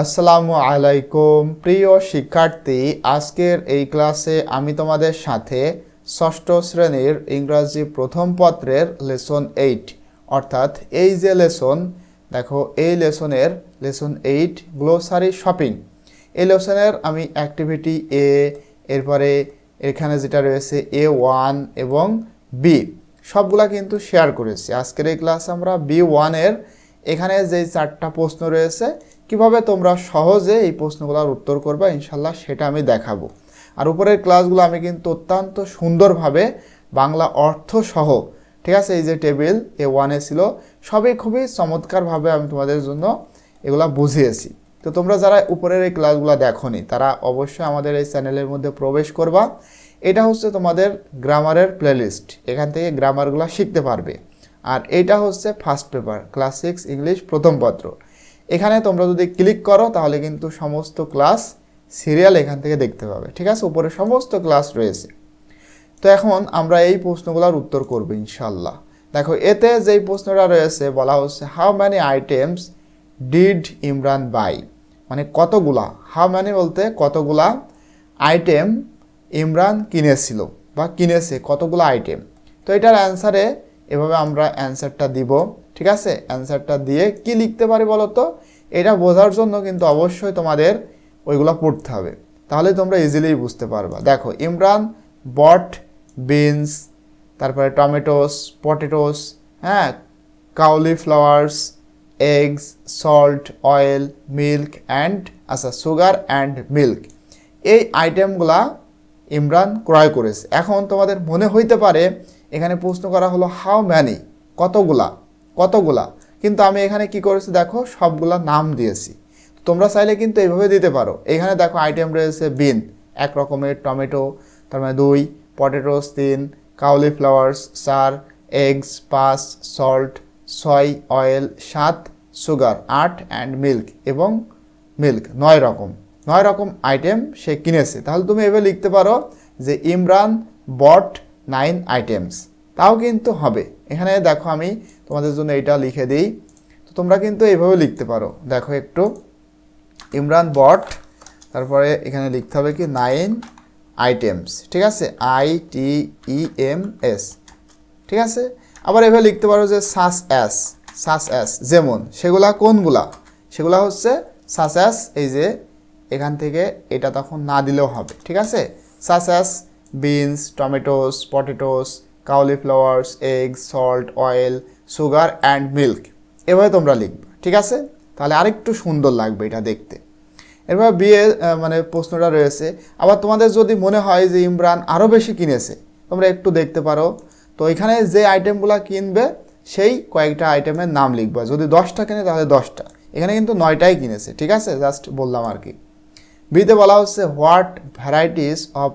আসসালামু আলাইকুম। প্রিয় শিক্ষার্থী, আজকের এই ক্লাসে আমি তোমাদের সাথে ষষ্ঠ শ্রেণির ইংরাজি প্রথম পত্রের লেসন এইট, অর্থাৎ এই যে লেসন, দেখো এই লেসনের লেসন এইট, গ্লোসারি শপিং। এই লেসনের আমি অ্যাক্টিভিটি এ, এরপরে এখানে যেটা রয়েছে এ ওয়ান এবং বি, সবগুলা কিন্তু শেয়ার করেছি। আজকের এই ক্লাস আমরা বি ওয়ানের, এখানে যে চারটা প্রশ্ন রয়েছে কীভাবে তোমরা সহজে এই প্রশ্নগুলোর উত্তর করবে ইনশাল্লাহ সেটা আমি দেখাবো। আর উপরের ক্লাসগুলো আমি কিন্তু অত্যন্ত সুন্দরভাবে বাংলা অর্থ সহ ঠিক আছে, এই যে টেবিল এ ওয়ানে ছিল, সবই খুবই চমৎকারভাবে আমি তোমাদের জন্য এগুলা বুঝিয়েছি। তো তোমরা যারা উপরের এই ক্লাসগুলো দেখোনি, তারা অবশ্যই আমাদের এই চ্যানেলের মধ্যে প্রবেশ করবা। এটা হচ্ছে তোমাদের গ্রামারের প্লেলিস্ট, এখান থেকে গ্রামারগুলো শিখতে পারবে। আর এটা হচ্ছে first paper, class six, English প্রথম পত্র। এখানে তোমরা যদি ক্লিক করো, তাহলে কিন্তু সমস্ত ক্লাস সিরিয়াল এখান থেকে দেখতে পাবে। ঠিক আছে? উপরে সমস্ত ক্লাস রয়েছে। তো এখন আমরা এই প্রশ্নগুলোর উত্তর করব ইনশাল্লাহ দেখো, এতে যেই প্রশ্নটা রয়েছে, বলা হচ্ছে how many items did Imran buy মানে কতগুলা হাউ ম্যানি বলতে কতগুলা আইটেম ইমরান কিনেছিল বা কিনেছে, কতগুলো আইটেম তো এটার অ্যান্সারে এভাবে আমরা অ্যান্সারটা দিব। ঠিক আছে? অ্যান্সারটা দিয়ে কি লিখতে পারি বলো তো এটা বোঝার জন্য কিন্তু অবশ্যই তোমাদের ওইগুলো পড়তে হবে। তাহলে তোমরা ইজিলি বুঝতে পারবা। দেখো, ইমরান, বট, বিনস, তারপরে টমেটোস, পটেটোস হ্যাঁ? Cauliflowers eggs salt oil milk and আচ্ছা সুগার অ্যান্ড মিল্ক এই আইটেমগুলা ইমরান ক্রয় করেছে। এখন তোমাদের মনে হইতে পারে, এখানে প্রশ্ন করা হলো হাউ ম্যানি কতগুলা? কতগুলা? কিন্তু আমি এখানে কি করেছি দেখো, সবগুলা নাম দিয়েছি। তোমরা চাইলে কিন্তু এইভাবে দিতে পারো। এখানে দেখো আইটেম রয়েছে বিন এক রকমের টমেটো, তার মানে দুই পটেটোস তিন কাউলিফ্লাওয়ার্স চার এগস পাঁচ সল্ট ছয় অয়েল সাত সুগার আট অ্যান্ড মিল্ক এবং মিল্ক নয় রকম। নয় রকম আইটেম সে কিনেছে। তাহলে তুমি এভাবে লিখতে পারো যে ইমরান বট নাইন আইটেমস তাও কিন্তু হবে। এখানে দেখো আমি তোমাদের জন্য এটা লিখে দিই। তো তোমরা কিন্তু এইভাবে লিখতে পারো। দেখো একটু। ইমরান বট, তারপরে এখানে লিখতে হবে কি, নাইন আইটেমস, ঠিক আছে? I T E M S, ঠিক আছে? আবার এভাবে লিখতে পারো যে সাস অ্যাস সাস অ্যাস, যেমন সেগুলা কোনগুলা? সেগুলা হচ্ছে সাস অ্যাস, এই যে এখান থেকে এটা তখন না দিলেও হবে, ঠিক আছে? Such as, beans, tomatoes, potatoes, cauliflowers egg salt, oil sugar and milk. এভাবে তোমরা লিখবে, ঠিক আছে? তাহলে আরেকটু সুন্দর লাগবে এটা দেখতে। এবার বিয়ে মানে প্রশ্নটা রয়েছে, আবার তোমাদের যদি মনে হয় যে ইমরান আরও বেশি কিনেছে, তোমরা একটু দেখতে পারো। তো এখানে যে আইটেমগুলো কিনবে, সেই কয়েকটা আইটেমের নাম লিখবা। যদি দশটা কিনে, তাহলে দশটা। এখানে কিন্তু নয়টাই কিনেছে, ঠিক আছে? জাস্ট বললাম আর কি। বিতে বলা হচ্ছে what varieties of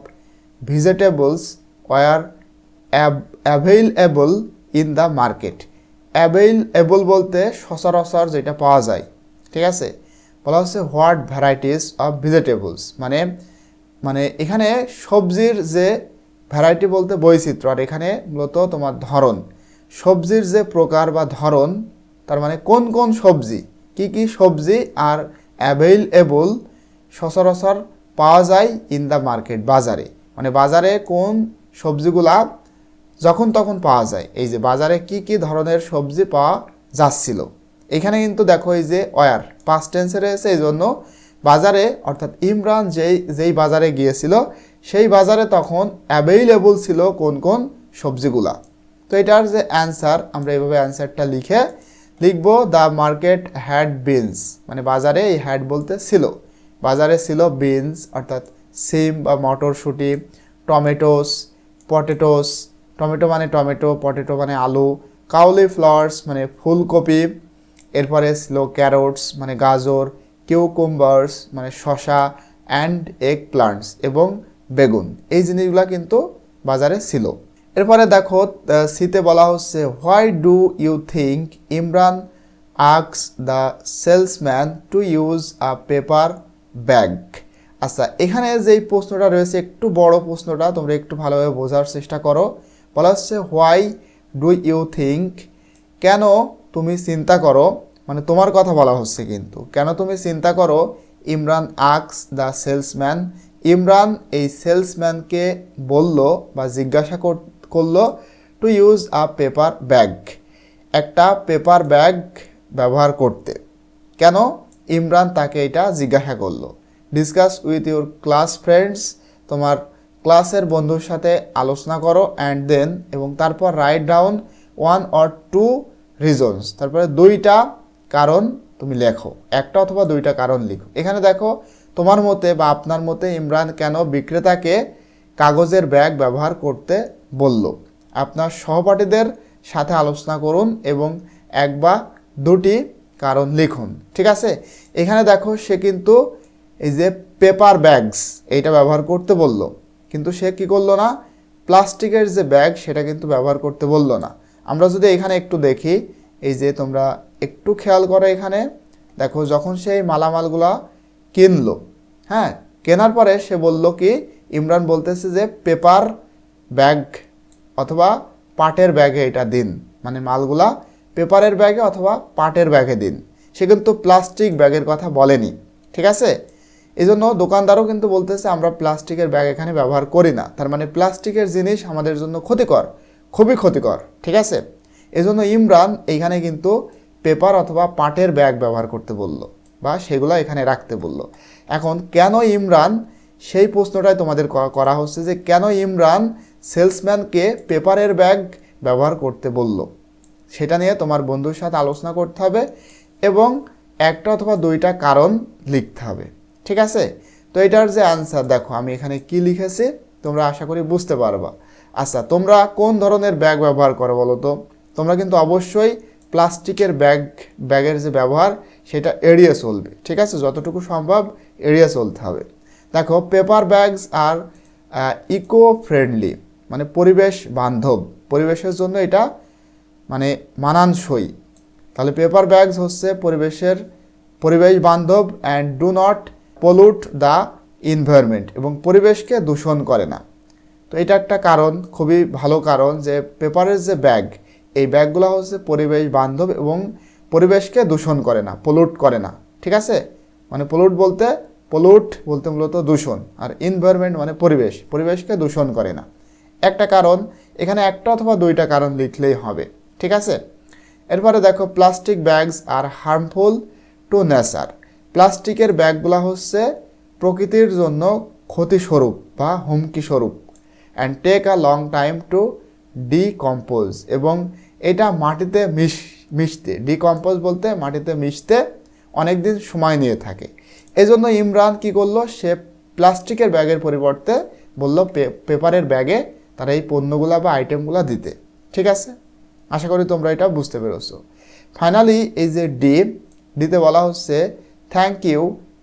vegetables are available in the market available বলতে সচরাচর যেটা পাওয়া যায়, ঠিক আছে? বলা হচ্ছে হোয়াট ভ্যারাইটিস অফ ভেজিটেবলস মানে মানে এখানে সবজির যে ভ্যারাইটি বলতে বৈচিত্র্য, আর এখানে মূলত তোমার ধরন। সবজির যে প্রকার বা ধরন, তার মানে কোন কোন সবজি, কি কি সবজি আর অ্যাভেইলেবল সচরাচর পাওয়া যায় ইন দ্য মার্কেট বাজারে। মানে বাজারে কোন সবজিগুলা যখন তখন পাওয়া যায়। এই যে বাজারে কি কি ধরনের সবজি পাওয়া যাচ্ছিল। এখানে কিন্তু দেখো এই যে ওয়ার পাস্ট টেন্সে রয়েছে, এই জন্য বাজারে, অর্থাৎ ইমরান যেই যেই বাজারে গিয়েছিল, সেই বাজারে তখন অ্যাভেইলেবল ছিল কোন কোন সবজিগুলা। তো এটার যে অ্যান্সার আমরা এইভাবে অ্যান্সারটা লিখে লিখব দ্য মার্কেট হ্যাড বিনস মানে বাজারে এই হ্যাড বলতে ছিল। বাজারে ছিল বিনস অর্থাৎ সিম বা মটরশুঁটি টমেটোস পটেটোস টমেটো মানে টমেটো, পটেটো মানে আলু, কাউলি কাউলিফ্লাওয়ার্স মানে ফুলকপি, এরপরে ছিল ক্যারোটস মানে গাজর, কিউকুম্বার্স মানে শশা অ্যান্ড এগ প্লান্টস এবং বেগুন। এই জিনিসগুলো কিন্তু বাজারে ছিল। এরপরে দেখো সিতে বলা হচ্ছে why do you think Imran asks the salesman to use a paper bag আচ্ছা এখানে যেই প্রশ্নটা রয়েছে, একটু বড় প্রশ্নটা, তোমরা একটু ভালোভাবে বোঝার চেষ্টা করো। বলা হচ্ছে হোয়াই ডু ইউ থিঙ্ক কেন তুমি চিন্তা করো? মানে তোমার কথা বলা হচ্ছে কিন্তু। কেন তুমি চিন্তা করো? Imran asks the salesman Imran এই সেলসম্যানকে বলল বা জিজ্ঞাসা কর- করল to use a paper bag একটা পেপার ব্যাগ ব্যবহার করতে। কেন? ইমরান তাকে এটা জিজ্ঞাসা করল। Discuss with your class friends তোমার ক্লাসের বন্ধুর সাথে আলোচনা করো অ্যান্ড দেন এবং তারপর write down one or two reasons তারপরে দুইটা কারণ তুমি লেখো, একটা অথবা দুইটা কারণ লিখো। এখানে দেখো, তোমার মতে বা আপনার মতে ইমরান কেন বিক্রেতাকে কাগজের ব্যাগ ব্যবহার করতে বলল? আপনার সহপাঠীদের সাথে আলোচনা করুন এবং এক বা দুটি কারণ লিখুন, ঠিক আছে? এখানে দেখো, সে কিন্তু এই যে পেপার ব্যাগস এইটা ব্যবহার করতে বলল। কিন্তু সে কি করল না? প্লাস্টিকের যে ব্যাগ, সেটা কিন্তু ব্যবহার করতে বলল না। আমরা যদি এখানে একটু দেখি, এই যে তোমরা একটু খেয়াল করো এখানে। দেখো, যখন সেই মালামালগুলা কিনলো হ্যাঁ কেনার পরে সে বলল কি, ইমরান বলতেছে যে পেপার ব্যাগ অথবা পাটের ব্যাগে এটা দিন। মানে মালগুলা পেপারের ব্যাগে অথবা পাটের ব্যাগে দিন। সে কিন্তু প্লাস্টিক ব্যাগের কথা বলেনি। ঠিক আছে? এই জন্য দোকানদারও কিন্তু বলতেছে, আমরা প্লাস্টিকের ব্যাগ এখানে ব্যবহার করি না। তার মানে প্লাস্টিকের জিনিস আমাদের জন্য ক্ষতিকর, খুবই ক্ষতিকর, ঠিক আছে? এজন্য ইমরান এইখানে কিন্তু পেপার অথবা পাটের ব্যাগ ব্যবহার করতে বলল বা সেগুলো এখানে রাখতে বলল। এখন কেন ইমরান, সেই প্রশ্নটাই তোমাদের করা- করা হচ্ছে যে কেন ইমরান সেলসম্যানকে পেপারের ব্যাগ ব্যবহার করতে বলল? সেটা নিয়ে তোমার বন্ধুর সাথে আলোচনা করতে হবে এবং একটা অথবা দুইটা কারণ লিখতে হবে। ঠিক আছে? তো এটার যে অ্যান্সার দেখো, আমি এখানে কি লিখেছি? তোমরা আশা করি বুঝতে পারবা। আচ্ছা তোমরা কোন ধরনের ব্যাগ ব্যবহার করো বলো তো? তোমরা কিন্তু অবশ্যই প্লাস্টিকের ব্যাগ ব্যাগের যে ব্যবহার, সেটা এড়িয়ে চলবে। ঠিক আছে? যতটুকু সম্ভব এড়িয়ে চলতে হবে। দেখো paper bags are eco friendly মানে পরিবেশ বান্ধব। পরিবেশের জন্য এটা মানে মানানসই। তাহলে পেপার ব্যাগস হচ্ছে পরিবেশের, পরিবেশ বান্ধব and do not pollute the environment এবং পরিবেশকে দূষণ করে না। তো এটা একটা কারণ, খুবই ভালো কারণ যে পেপারের যে ব্যাগ এই ব্যাগগুলো হচ্ছে পরিবেশ বান্ধব এবং পরিবেশকে দূষণ করে না পলুট করে না, ঠিক আছে? মানে পলুট বলতে পলুট বলতে মূলত দূষণ, আর ইনভায়রনমেন্ট মানে পরিবেশ, পরিবেশকে দূষণ করে না। একটা কারণ, এখানে একটা অথবা দুইটা কারণ লিখলেই হবে, ঠিক আছে? এরপরে দেখো plastic bags are harmful to nature প্লাস্টিকের ব্যাগগুলো হচ্ছে প্রকৃতির জন্য ক্ষতিস্বরূপ বা হুমকি স্বরূপ and take a long time to decompose এবং এটা মাটিতে মিশ, মিশতে ডিকম্পোজ বলতে মাটিতে মিশতে অনেক দিন সময় নিয়ে থাকে। এজন্য ইমরান কি করল? সে প্লাস্টিকের ব্যাগের পরিবর্তে বলল পেপারের ব্যাগে তারা এই পণ্যগুলা বা আইটেমগুলো দিতে। ঠিক আছে? আশা করি তোমরা এটা বুঝতে পেরেছ। ফাইনালি এই যে ডি ডিতে বলা হচ্ছে thank you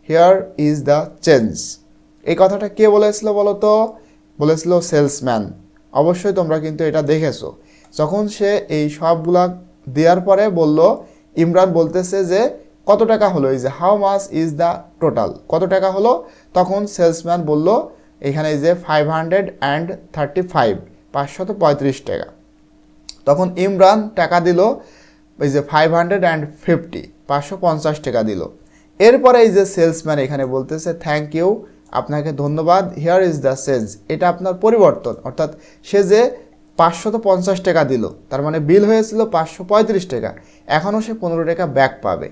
here is the change এই কথাটা কে বলেছিল বলো তো বলেছিল সেলসম্যান অবশ্যই তোমরা কিন্তু এটা দেখেছ। যখন সে এই সবগুলা দেওয়ার পরে বলল, ইমরান বলতেছে যে, কত টাকা হলো? এই যে how much is the total কত টাকা হলো? তখন সেলসম্যান বলল, এখানে যে five hundred and thirty five পাঁচশত পঁয়ত্রিশ টাকা। তখন ইমরান টাকা দিল, এই যে ফাইভ হান্ড্রেড অ্যান্ড ফিফটি পাঁচশো পঞ্চাশ টাকা দিল। এরপরে এই যে সেলসম্যান এখানে বলতেছে থ্যাংক ইউ আপনাকে ধন্যবাদ হিয়ার ইজ দ্য চেঞ্জ এটা আপনার পরিবর্তন, অর্থাৎ সে যে পাঁচশত পঞ্চাশ টাকা দিল, তার মানে বিল হয়েছিল পাঁচশো পঁয়ত্রিশ টাকা, এখনও সে পনেরো টাকা ব্যাক পাবে।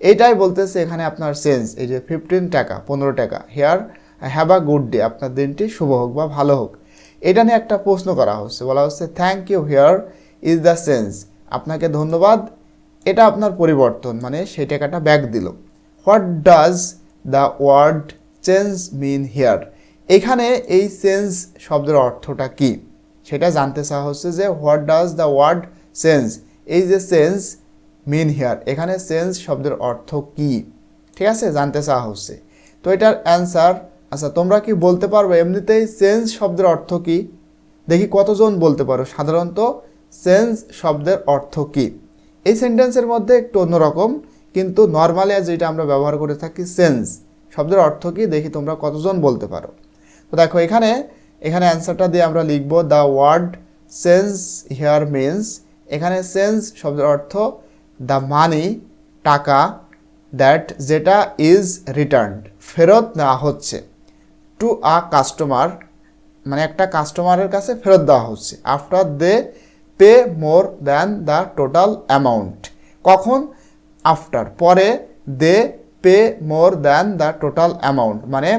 এইটাই বলতেছে এখানে আপনার চেঞ্জ এই যে ফিফটিন টাকা, পনেরো টাকা here have a good day আপনার দিনটি শুভ হোক বা ভালো হোক। এটা নিয়ে একটা প্রশ্ন করা হচ্ছে, বলা হচ্ছে thank you here is the change আপনাকে ধন্যবাদ। এটা আপনার পরিবর্তন মানে সেই টাকাটা ব্যাক দিল। What does the word change mean here এখানে এই চেঞ্জ শব্দের অর্থটা কি? সেটা জানতে চাওয়া হচ্ছে যে what does the word change এই যে চেঞ্জ মিন হেয়ার এখানে চেঞ্জ শব্দের অর্থ কি? ঠিক আছে? জানতে চাওয়া হচ্ছে। তো এটার অ্যান্সার আচ্ছা তোমরা কি বলতে পারবে এমনিতেই চেঞ্জ শব্দের অর্থ কি? দেখি কতজন বলতে পারো। সাধারণত চেঞ্জ শব্দের অর্থ কি? এই সেন্টেন্সের মধ্যে একটু অন্যরকম। কিন্তু নর্মালি যেটা আমরা ব্যবহার করে থাকি সেন্স শব্দের অর্থ কি? দেখি তোমরা কতজন বলতে পারো। তো দেখো এখানে এখানে অ্যান্সারটা দিয়ে আমরা লিখব the word change here means এখানে সেন্স শব্দের অর্থ দ্য মানি টাকা দ্যাট যেটা ইজ রিটার্নড ফেরত নেওয়া হচ্ছে টু আ কাস্টমার মানে একটা কাস্টমারের কাছে ফেরত দেওয়া হচ্ছে after they pay more than the total amount কখন? আফটার পরে they pay more than the total amount মানে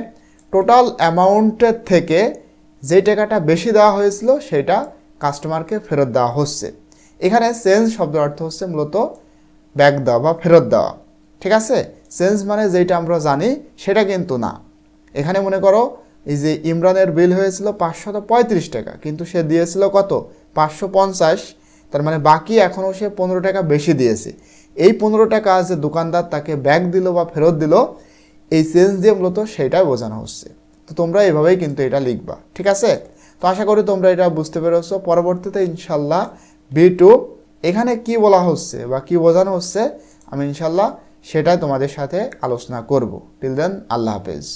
টোটাল অ্যামাউন্টের থেকে যেই টাকাটা বেশি দেওয়া হয়েছিল সেটা কাস্টমারকে ফেরত দেওয়া হচ্ছে। এখানে চেঞ্জ শব্দের অর্থ হচ্ছে মূলত ব্যাক দেওয়া বা ফেরত দেওয়া। ঠিক আছে? চেঞ্জ মানে যেটা আমরা জানি সেটা কিন্তু না। এখানে মনে করো এই যে ইমরানের বিল হয়েছিল পাঁচশত পঁয়ত্রিশ টাকা, কিন্তু সে দিয়েছিল কত? পাঁচশো পঞ্চাশ। তার মানে বাকি এখনও সে পনেরো টাকা বেশি দিয়েছে। এই পনেরো টাকা যে দোকানদার তাকে ব্যাগ দিল বা ফেরত দিল, এই চেঞ্জ দিয়ে মূলত সেটাই বোঝানো হচ্ছে। তো তোমরা এভাবেই কিন্তু এটা লিখবা, ঠিক আছে? তো আশা করি তোমরা এটা বুঝতে পেরেছ। পরবর্তীতে ইনশাল্লাহ বি টু এখানে কি বলা হচ্ছে বা কি বোঝানো হচ্ছে, আমি ইনশাল্লাহ সেটাই তোমাদের সাথে আলোচনা করব। টিল দেন আল্লাহ হাফেজ।